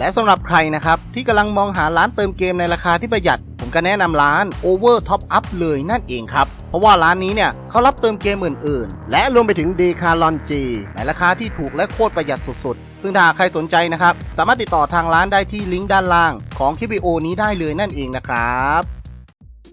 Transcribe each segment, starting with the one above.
และสำหรับใครนะครับ ที่กำลังมองหาร้านเติมเกมในราคาที่ประหยัด ผมก็แนะนำร้าน Over Top Up เลยนั่นเองครับ เพราะว่าร้านนี้เนี่ยเขารับเติมเกมอื่นๆ และรวมไปถึง d e c a l o n G ในราคาที่ถูกและโคตรประหยัดสุดๆ ซึ่งถ้าใครสนใจนะครับ สามารถติดต่อทางร้านได้ที่ลิงก์ด้านล่างของคลิปวิดีโอนี้ได้เลยนั่นเองนะครับ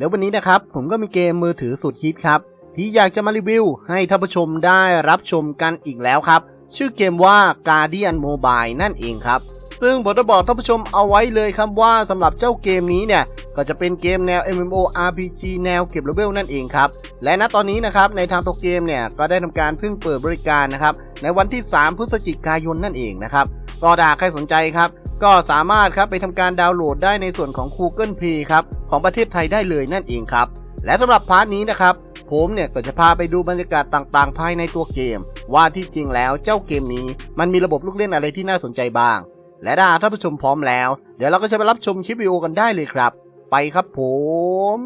เดี๋ยววันนี้นะครับผมก็มีเกมมือถือสุดฮิตครับ ที่อยากจะมารีวิว ให้ท่านผู้ชมได้รับชมกันอีกแล้วครับ ชื่อเกมว่า Guardian Mobile นั่นเองครับ ซึ่งผมจะบอกท่านผู้ชมเอาไว้เลยครับว่าสำหรับเจ้าเกมนี้เนี่ยก็จะเป็นเกมแนว MMORPG แนวเก็บเลเวลนั่นเองครับ และณตอนนี้นะครับในทางตัวเกมเนี่ยก็ได้ทำการเพิ่งเปิดบริการนะครับในวันที่ 3 พฤศจิกายนนั่นเองนะครับก็ถ้าใครสนใจครับ ก็สามารถครับไปทำการดาวน์โหลดได้ในส่วนของ Google Play ครับของประเทศไทยได้เลยนั่นเองครับ และสำหรับพาร์ทนี้นะครับผมเนี่ยก็จะพาไปดูบรรยากาศต่างๆ ภายในตัวเกม ว่าที่จริงแล้วเจ้าเกมนี้ มันมีระบบลูกเล่นอะไรที่น่าสนใจบ้าง และถ้าท่านผู้ชมพร้อมแล้ว เดี๋ยวเราก็จะไปรับชมคลิปวิดีโอกันได้เลยครับ ไปครับผม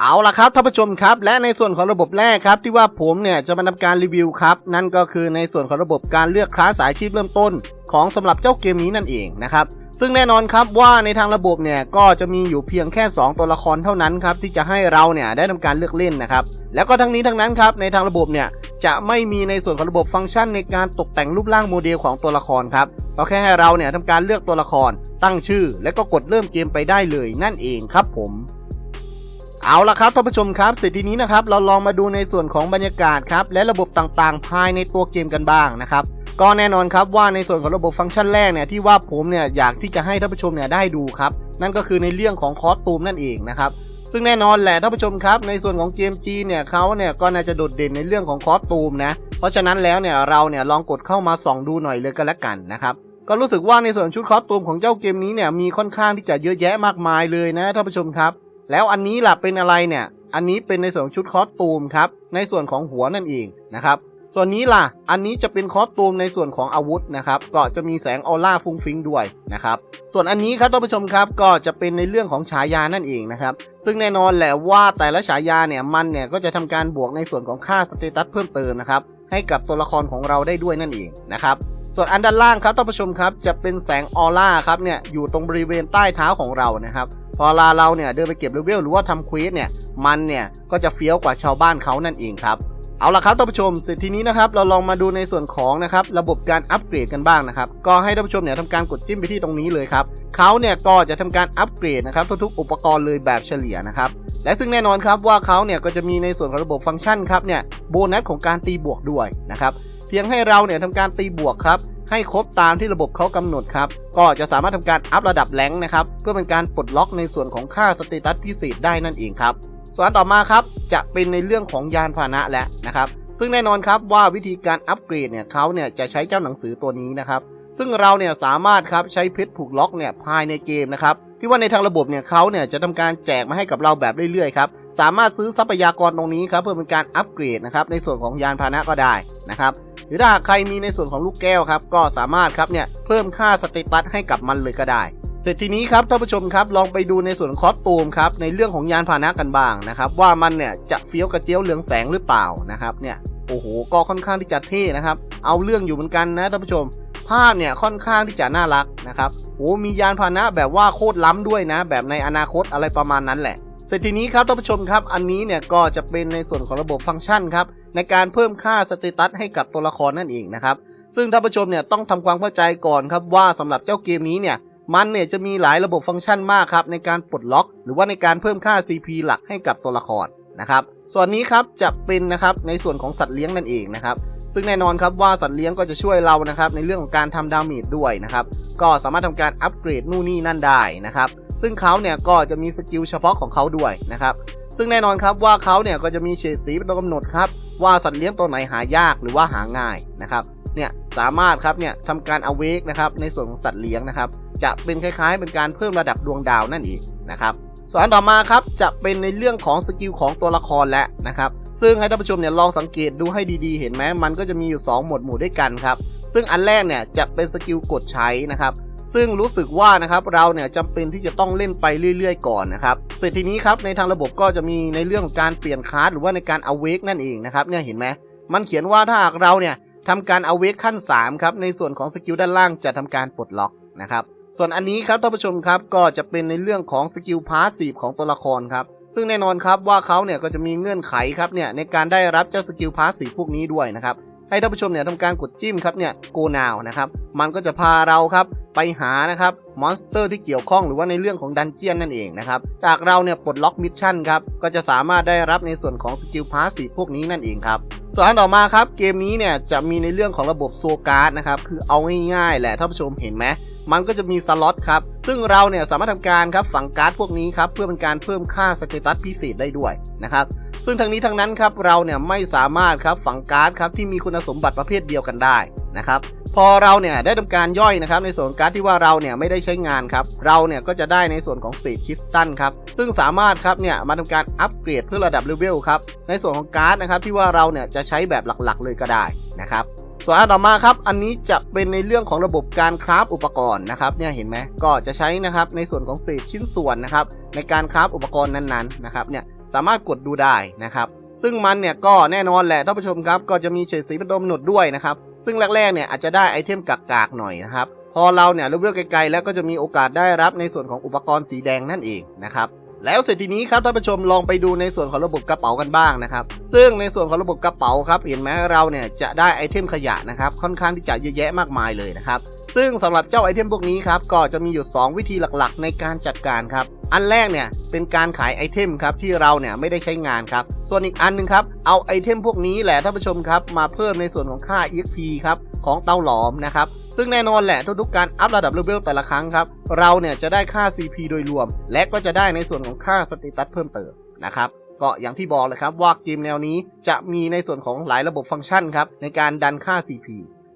เอาละครับท่านผู้ชมครับและในส่วนของระบบแรกครับที่ว่าผมเนี่ยจะมาทำการรีวิวครับ นั่นก็คือในส่วนของระบบการเลือกคลาสสายชีพเริ่มต้น ของสำหรับเจ้าเกมนี้นั่นเองนะครับซึ่งแน่นอนครับว่าในทางระบบเนี่ยก็จะมีอยู่เพียงแค่ 2 ตัวละครเท่านั้นครับที่จะให้เราเนี่ยได้ทำการเลือกเล่นนะครับแล้วก็ทั้งนี้ทั้งนั้นครับในทางระบบเนี่ยจะไม่มีในส่วนของระบบฟังก์ชันในการตกแต่งรูปร่างโมเดลของตัวละครครับก็แค่ให้เราเนี่ยทำการเลือกตัวละคร ตั้งชื่อ และก็กดเริ่มเกมไปได้เลยนั่นเองครับผม เอาละครับท่านผู้ชมครับเสร็จทีนี้นะครับเราลองมาดูในส่วนของบรรยากาศครับและระบบต่างๆ ภายในตัวเกมกันบ้างนะครับก็แน่นอนครับว่าในส่วนของระบบฟังก์ชันแรกเนี่ยที่ว่าผมเนี่ยอยากที่จะให้ท่านผู้ชมเนี่ยได้ดูครับนั่นก็คือในเรื่องของคอสตูมนั่นเองนะครับซึ่งแน่นอนแหละท่านผู้ชมครับในส่วนของเกมจีเนี่ยเขาเนี่ยก็น่าจะโดดเด่นในเรื่องของคอสตูมนะเพราะฉะนั้นแล้วเนี่ยเราเนี่ยลองกดเข้ามาส่องดูหน่อยเลยก็แล้วกันนะครับก็รู้สึกว่าในส่วนชุดคอสตูมของเจ้าเกมนี้เนี่ยมีค่อนข้างที่จะเยอะแยะมากมายเลยนะท่านผู้ชมครับ แล้วอันนี้ล่ะเป็นอะไรเนี่ย อันนี้เป็นในส่วนชุดคอสตูมครับ ในส่วนของหัวนั่นเองนะครับส่วนนี้ล่ะ อันนี้จะเป็นคอสตูมในส่วนของอาวุธนะครับ ก็จะมีแสงออร่าฟุ้งฟิ้งด้วยนะครับ ส่วนอันนี้ครับท่านผู้ชมครับก็จะเป็นในเรื่องของฉายานั่นเองนะครับ ซึ่งแน่นอนแหละว่าแต่ละฉายาเนี่ยมันเนี่ยก็จะทำการบวกในส่วนของค่าสเตตัสเพิ่มเติมนะครับให้กับตัวละครของเราได้ด้วยนั่นเองนะครับส่วนอันด้านล่างครับท่านผู้ชมครับจะเป็นแสงออร่าครับเนี่ยอยู่ตรงบริเวณใต้เท้าของเรานะครับ พอลาเราเนี่ยเดินไปเก็บเลเวลหรือว่าทำเควสเนี่ยมันเนี่ยก็จะเฟี้ยวกว่าชาวบ้านเขานั่นเองครับเอาละครับท่านผู้ชมสร็จทีนี้นะครับเราลองมาดูในส่วนของนะครับระบบการอัปเกรดกันบ้างนะครับก็ให้ท่านผู้ชมเนี่ยทำการกดจิ้มไปที่ตรงนี้เลยครับเขาเนี่ยก็จะทำการอัปเกรดนะครับทุกๆอุปกรณ์เลยแบบเฉลี่ยนะครับและซึ่งแน่นอนครับว่าเขาเนี่ยก็จะมีในส่วนของระบบฟังก์ชันครับเนี่ยโบนัสของการตีบวกด้วยนะครับเพียงให้เราเนี่ยทำการตีบวกครับ ให้ครบตามที่ระบบเขากำหนดครับก็จะสามารถทำการอัพระดับแรงนะครับเพื่อเป็นการปลดล็อกในส่วนของค่าสเตตัสพิเศษได้นั่นเองครับส่วนต่อมาครับจะเป็นในเรื่องของยานพาหนะแล้วนะครับซึ่งแน่นอนครับว่าวิธีการอัปเกรดเนี่ยเขาเนี่ยจะใช้เจ้าหนังสือตัวนี้นะครับซึ่งเราเนี่ยสามารถครับใช้เพชรผูกล็อกเนี่ยภายในเกมนะครับที่ว่าในทางระบบเนี่ยเขาเนี่ยจะทำการแจกมาให้กับเราแบบเรื่อยๆครับสามารถซื้อทรัพยากรตรงนี้ครับเพื่อเป็นการอัปเกรดนะครับในส่วนของยานพาหนะก็ได้นะครับ หรือถ้าใครมีในส่วนของลูกแก้วครับ ก็สามารถครับเนี่ยเพิ่มค่าสเตตัสให้กับมันเลยก็ได้ เสร็จทีนี้ครับท่านผู้ชมครับลองไปดูในส่วนของคอสตูมครับในเรื่องของยานพาหนะกันบ้างนะครับว่ามันเนี่ยจะเฟี้ยวกระเจียวเหลืองแสงหรือเปล่านะครับเนี่ยโอ้โหก็ค่อนข้างที่จะเท่นะครับเอาเรื่องอยู่เหมือนกันนะท่านผู้ชม ภาพเนี่ยค่อนข้างที่จะน่ารักนะครับโอ้มียานพาหนะแบบว่าโคตรล้ำด้วยนะ แบบในอนาคตอะไรประมาณนั้นแหละ เสร็จทีนี้ครับท่านผู้ชมครับ อันนี้เนี่ยก็จะเป็นในส่วนของระบบฟังก์ชันครับในการเพิ่มค่าสเตตัสให้กับตัวละครนั่นเองนะครับซึ่งท่านผู้ชมเนี่ยต้องทำความเข้าใจก่อนครับว่าสำหรับเจ้าเกมนี้เนี่ยมันเนี่ยจะมีหลายระบบฟังก์ชันมากครับในการปลดล็อก หรือว่าในการเพิ่มค่า CP หลักให้กับตัวละครนะครับ ส่วนนี้ครับจะเป็นนะครับในส่วนของสัตว์เลี้ยงนั่นเองนะครับซึ่งแน่นอนครับว่าสัตว์เลี้ยงก็จะช่วยเรานะครับในเรื่องของการทำดาเมจด้วยนะครับก็สามารถทำการอัปเกรดนู่นนี่นั่นได้นะครับซึ่งเขาเนี่ยก็จะมีสกิลเฉพาะของเขาด้วยนะครับซึ่งแน่นอนครับว่าเขาเนี่ยก็จะมีเฉดสีเป็นตัวกำหนดครับว่าสัตว์เลี้ยงตัวไหนหายากหรือว่าหาง่ายนะครับเนี่ยสามารถครับเนี่ยทำการ awake นะครับในส่วนของสัตว์เลี้ยงนะครับจะเป็นคล้ายๆ เป็นการเพิ่มระดับดวงดาวนั่นเองนะครับ ส่วนอันต่อมาครับจะเป็นในเรื่องของสกิลของตัวละครแล้วนะครับ ซึ่งให้ท่านผู้ชมเนี่ยลองสังเกตดูให้ดีๆ เห็นไหมมันก็จะมีอยู่ 2 หมวดหมู่ด้วยกันครับ ซึ่งอันแรกเนี่ยจะเป็นสกิลกดใช้นะครับซึ่งรู้สึกว่านะครับเราเนี่ยจำเป็นที่จะต้องเล่นไปเรื่อยๆ ก่อนนะครับเสร็จทีนี้ครับในทางระบบก็จะมีในเรื่องของการเปลี่ยนคลาสหรือว่าในการ awake นั่นเองนะครับเนี่ยเห็นไหมมันเขียนว่าถ้าหากเราเนี่ยทำการ awake ขั้น3ครับในส่วนของสกิลด้านล่างจะทำการปลดล็อกนะครับ ส่วนอันนี้ครับท่านผู้ชมครับก็จะเป็นในเรื่องของสกิลพาสซีฟของตัวละครครับซึ่งแน่นอนครับว่าเขาเนี่ยก็จะมีเงื่อนไขครับเนี่ยในการได้รับเจ้าสกิลพาสซีฟพวกนี้ด้วยนะครับให้ท่านผู้ชมเนี่ยทำการกดจิ้มครับเนี่ย go now นะครับมันก็จะพาเราครับไปหานะครับมอนสเตอร์ที่เกี่ยวข้องหรือว่าในเรื่องของดันเจียนนั่นเองนะครับจากเราเนี่ยปลดล็อกมิชชั่นครับก็จะสามารถได้รับในส่วนของสกิลพาสซีฟพวกนี้นั่นเองครับ ส่วนอันต่อมาครับเกมนี้เนี่ยจะมีในเรื่องของระบบโซการ์ดนะครับคือเอาง่ายๆแหละท่านผู้ชมเห็นไหมมันก็จะมีสล็อตครับ ซึ่งเราเนี่ยสามารถทำการครับฝังการ์ดพวกนี้ครับเพื่อเป็นการเพิ่มค่าสเตตัสพิเศษได้ด้วยนะครับ ซึ่งทั้งนี้ทั้งนั้นครับเราเนี่ยไม่สามารถครับฝังการ์ดครับที่มีคุณสมบัติประเภทเดียวกันได้นะครับพอเราเนี่ยได้ทำการย่อยนะครับในส่วนการ์ดที่ว่าเราเนี่ยไม่ได้ใช้งานครับเราเนี่ยก็จะได้ในส่วนของเศษคริสตัลครับซึ่งสามารถครับเนี่ยมาทำการอัปเกรดเพื่อระดับเลเวลครับในส่วนของการ์ดนะครับที่ว่าเราเนี่ยจะใช้แบบหลักๆ เลยก็ได้นะครับส่วนอันต่อมาครับอันนี้จะเป็นในเรื่องของระบบการคราฟอุปกรณ์นะครับเนี่ยเห็นไหมก็จะใช้นะครับในส่วนของเศษชิ้นส่วนนะครับในการคราฟอุปกรณ์นั้นๆนะครับเนี่ย สามารถกดดูได้นะครับซึ่งมันเนี่ยก็แน่นอนแหละท่านผู้ชมครับ ก็จะมีเฉดสีเป็นดมหนดด้วยนะครับ ซึ่งแรกๆเนี่ยอาจจะได้ไอเทมกากๆหน่อยนะครับ พอเราเนี่ยเลเวลไกลๆแล้วก็จะมีโอกาสได้รับในส่วนของอุปกรณ์สีแดงนั่นเองนะครับ แล้วเสร็จทีนี้ครับท่านผู้ชมลองไปดูในส่วนของระบบกระเป๋ากันบ้างนะครับ ซึ่งในส่วนของระบบกระเป๋าครับเห็นไหมเราเนี่ยจะได้ไอเทมขยะนะครับค่อนข้างที่จะเยอะแยะมากมายเลยนะครับ ซึ่งสำหรับเจ้าไอเทมพวกนี้ครับก็จะมีอยู่ 2 วิธีหลักๆ ในการจัดการครับอันแรกเนี่ยเป็นการขายไอเทมครับที่เราเนี่ยไม่ได้ใช้งานครับ ส่วนอีกอันหนึงครับเอาไอเทมพวกนี้แหละท่านผู้ชมครับมาเพิ่มในส่วนของค่า EXP ครับของเตาหลอมนะครับ ซึ่งแน่นอนแหละทุกๆการอัพระดับเลเวลแต่ละครั้งครับ เราเนี่ยจะได้ค่า CP โดยรวม และก็จะได้ในส่วนของค่าสเตตัสเพิ่มเติมนะครับก็อย่างที่บอกเลยครับว่าเกมแนวนี้จะมีในส่วนของหลายระบบฟังก์ชันครับในการดันค่า CP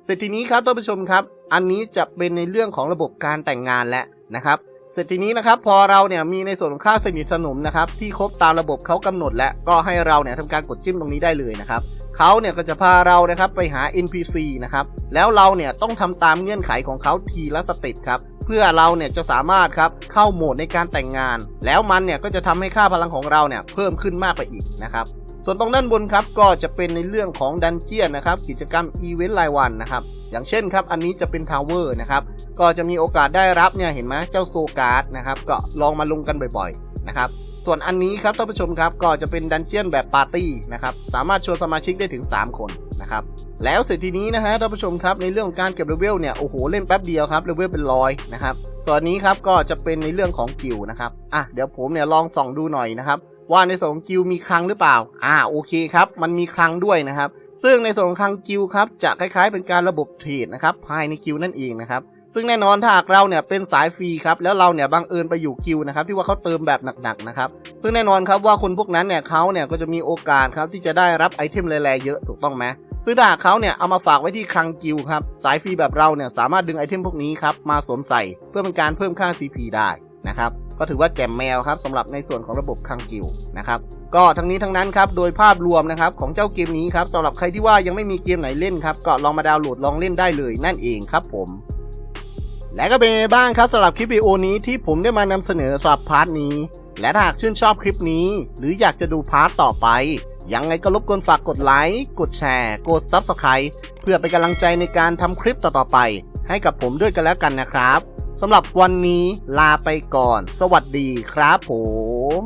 เสร็จทีนี้ครับท่านผู้ชมครับ อันนี้จะเป็นในเรื่องของระบบการแต่งงานและนะครับ เสร็จทีนี้นะครับพอเราเนี่ยมีในส่วนของค่าสนิทสนมนะครับที่ครบตามระบบเขากำหนด แล้วก็ให้เราเนี่ยทำการกดจิ้มตรงนี้ได้เลยนะครับเขาเนี่ยก็จะพาเรานะครับไปหา NPC นะครับแล้วเราเนี่ยต้องทำตามเงื่อนไขของเขาทีละสเต็ปครับเพื่อเราเนี่ยจะสามารถครับเข้าโหมดในการแต่งงาน แล้วมันเนี่ยก็จะทำให้ค่าพลังของเราเนี่ยเพิ่มขึ้นมากไปอีกนะครับ ส่วนตรงด้านบนครับก็จะเป็นในเรื่องของดันเจียนนะครับกิจกรรมอีเวนต์รายวันนะครับอย่างเช่นครับอันนี้จะเป็นทาวเวอร์นะครับก็จะมีโอกาสได้รับเนี่ยเห็นไหมเจ้าโซการ์ดนะครับก็ลองมาลงกันบ่อยๆนะครับส่วนอันนี้ครับท่านผู้ชมครับก็จะเป็นดันเจียนแบบปาร์ตี้นะครับสามารถชวนสมาชิกได้ถึง 3 คนนะครับแล้วเสร็จทีนี้นะฮะท่านผู้ชมครับในเรื่องของการเก็บเลเวลเนี่ยโอ้โหเล่นแป๊บเดียวครับเลเวลเป็นร้อยนะครับส่วนนี้ครับก็จะเป็นในเรื่องของกิลนะครับอะเดี๋ยวผมเนี่ยลองส่องดูหน่อยนะครับ ว่าในส่วนของกิลมีคลังหรือเปล่า อ่าโอเคครับ มันมีคลังด้วยนะครับ ซึ่งในส่วนของคลังกิลครับจะคล้ายๆ เป็นการระบบเทรดนะครับภายในกิลนั่นเองนะครับซึ่งแน่นอนถ้าหากเราเนี่ยเป็นสายฟรีครับแล้วเราเนี่ยบังเอิญไปอยู่กิลนะครับที่ว่าเขาเติมแบบหนักๆนะครับซึ่งแน่นอนครับว่าคนพวกนั้นเนี่ยเขาเนี่ยก็จะมีโอกาสครับที่จะได้รับไอเทมแร่ๆเยอะถูกต้องไหมซึ่งถ้าหากเขาเนี่ยเอามาฝากไว้ที่คลังกิลครับสายฟรีแบบเราเนี่ยสามารถดึงไอเทมพวกนี้ครับมาสวมใส่เพื่อเป็นการเพิ่มค่า CP ได้ นะครับก็ถือว่าแจ่มแมวครับสำหรับในส่วนของระบบคังกิลนะครับก็ทั้งนี้ทั้งนั้นครับโดยภาพรวมนะครับของเจ้าเกมนี้ครับสำหรับใครที่ว่ายังไม่มีเกมไหนเล่นครับก็ลองมาดาวน์โหลดลองเล่นได้เลยนั่นเองครับผมและก็เป็นไงบ้างครับสำหรับคลิปวิดีโอนี้ที่ผมได้มานำเสนอสำหรับพาร์ทนี้ และถ้าหากชื่นชอบคลิปนี้ หรืออยากจะดูพาร์ทต่อไป ยังไงก็รบกวนฝากกดไลค์กดแชร์กด Subscribe เพื่อเป็นกำลังใจในการทำคลิปต่อๆไป ให้กับผมด้วยกันแล้วกันนะครับ สำหรับวันนี้ลาไปก่อน สวัสดีครับผม